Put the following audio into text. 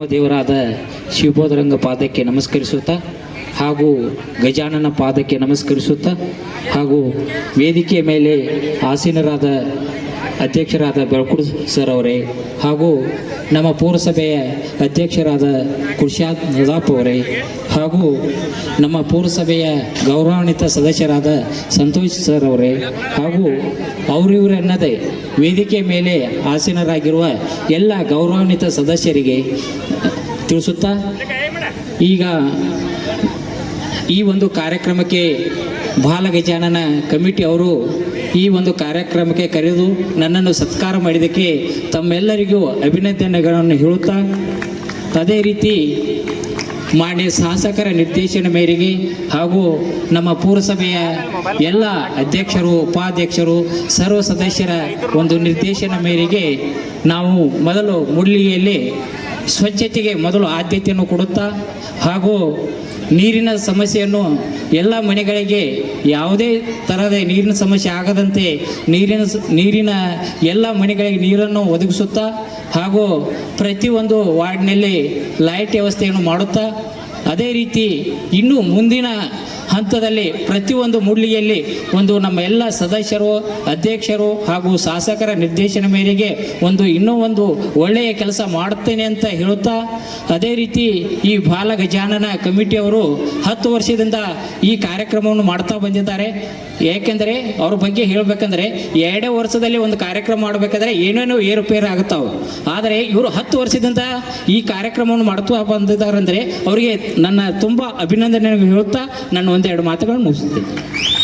ದೇವರಾದ ಶಿವಬೋಧರಂಗ ಪಾದಕ್ಕೆ ನಮಸ್ಕರಿಸುತ್ತಾ ಹಾಗೂ ಗಜಾನನ ಪಾದಕ್ಕೆ ನಮಸ್ಕರಿಸುತ್ತಾ ಹಾಗೂ ವೇದಿಕೆಯ ಮೇಲೆ ಆಸೀನರಾದ ಅಧ್ಯಕ್ಷರಾದ ಬೆಳ್ಕುಡ್ ಸರ್ ಅವರೇ ಹಾಗೂ ನಮ್ಮ ಪೂರಸಭೆಯ ಅಧ್ಯಕ್ಷರಾದ ಕುರ್ಷಾದ್ ನಜಾಪ್ ಅವರೇ ಹಾಗೂ ನಮ್ಮ ಪೂರಸಭೆಯ ಗೌರವಾನ್ವಿತ ಸದಸ್ಯರಾದ ಸಂತೋಷ್ ಸರ್ ಅವರೇ ಹಾಗೂ ಅವರಿವರನ್ನದೇ ವೇದಿಕೆ ಮೇಲೆ ಆಸೀನರಾಗಿರುವ ಎಲ್ಲ ಗೌರವಾನ್ವಿತ ಸದಸ್ಯರಿಗೆ ತಿಳಿಸುತ್ತಾ ಈಗ ಈ ಒಂದು ಕಾರ್ಯಕ್ರಮಕ್ಕೆ ಬಾಲ ಗಜಾನನ ಕಮಿಟಿ ಅವರು ಈ ಒಂದು ಕಾರ್ಯಕ್ರಮಕ್ಕೆ ಕರೆದು ನನ್ನನ್ನು ಸತ್ಕಾರ ಮಾಡಿದ್ದಕ್ಕೆ ತಮ್ಮೆಲ್ಲರಿಗೂ ಅಭಿನಂದನೆಗಳನ್ನು ಹೇಳುತ್ತಾ, ಅದೇ ರೀತಿ ಮಾನ್ಯ ಶಾಸಕರ ನಿರ್ದೇಶನ ಮೇರೆಗೆ ಹಾಗೂ ನಮ್ಮ ಪುರಸಭೆಯ ಎಲ್ಲ ಅಧ್ಯಕ್ಷರು, ಉಪಾಧ್ಯಕ್ಷರು, ಸರ್ವ ಸದಸ್ಯರ ಒಂದು ನಿರ್ದೇಶನ ಮೇರೆಗೆ ನಾವು ಮೊದಲು ಮುಳ್ಳಿಯಲ್ಲಿ ಸ್ವಚ್ಛತೆಗೆ ಮೊದಲು ಆದ್ಯತೆಯನ್ನು ಕೊಡುತ್ತಾ ಹಾಗೂ ನೀರಿನ ಸಮಸ್ಯೆಯನ್ನು ಎಲ್ಲ ಮನೆಗಳಿಗೆ ಯಾವುದೇ ಥರದ ನೀರಿನ ಸಮಸ್ಯೆ ಆಗದಂತೆ ನೀರಿನ ನೀರಿನ ಎಲ್ಲ ಮನೆಗಳಿಗೆ ನೀರನ್ನು ಒದಗಿಸುತ್ತಾ ಹಾಗೂ ಪ್ರತಿಯೊಂದು ವಾರ್ಡ್ನಲ್ಲಿ ಲೈಟ್ ವ್ಯವಸ್ಥೆಯನ್ನು ಮಾಡುತ್ತಾ, ಅದೇ ರೀತಿ ಇನ್ನೂ ಮುಂದಿನ ಹಂತದಲ್ಲಿ ಪ್ರತಿಯೊಂದು ಮುಡ್ಲಿಗೆಯಲ್ಲಿ ಒಂದು ನಮ್ಮ ಎಲ್ಲ ಸದಸ್ಯರು, ಅಧ್ಯಕ್ಷರು ಹಾಗೂ ಶಾಸಕರ ನಿರ್ದೇಶನ ಮೇರೆಗೆ ಒಂದು ಇನ್ನೂ ಒಂದು ಒಳ್ಳೆಯ ಕೆಲಸ ಮಾಡುತ್ತೇನೆ ಅಂತ ಹೇಳುತ್ತಾ, ಅದೇ ರೀತಿ ಈ ಬಾಲ ಗಜಾನನ ಕಮಿಟಿಯವರು ಹತ್ತು ವರ್ಷದಿಂದ ಈ ಕಾರ್ಯಕ್ರಮವನ್ನು ಮಾಡ್ತಾ ಬಂದಿದ್ದಾರೆ. ಏಕೆಂದರೆ ಅವ್ರ ಬಗ್ಗೆ ಹೇಳಬೇಕಂದ್ರೆ ಎರಡೇ ವರ್ಷದಲ್ಲಿ ಒಂದು ಕಾರ್ಯಕ್ರಮ ಮಾಡಬೇಕಾದ್ರೆ ಏನೇನೋ ಏರುಪೇರು ಆಗುತ್ತಾವೆ. ಆದರೆ ಇವರು ಹತ್ತು ವರ್ಷದಿಂದ ಈ ಕಾರ್ಯಕ್ರಮವನ್ನು ಮಾಡ್ತಾ ಬಂದಿದ್ದಾರೆ ಅಂದರೆ ಅವರಿಗೆ ನನ್ನ ತುಂಬ ಅಭಿನಂದನೆ ಹೇಳುತ್ತಾ ನಾನು ಎರಡು ಮಾತುಗಳನ್ನು ಮುಗಿಸುತ್ತೇನೆ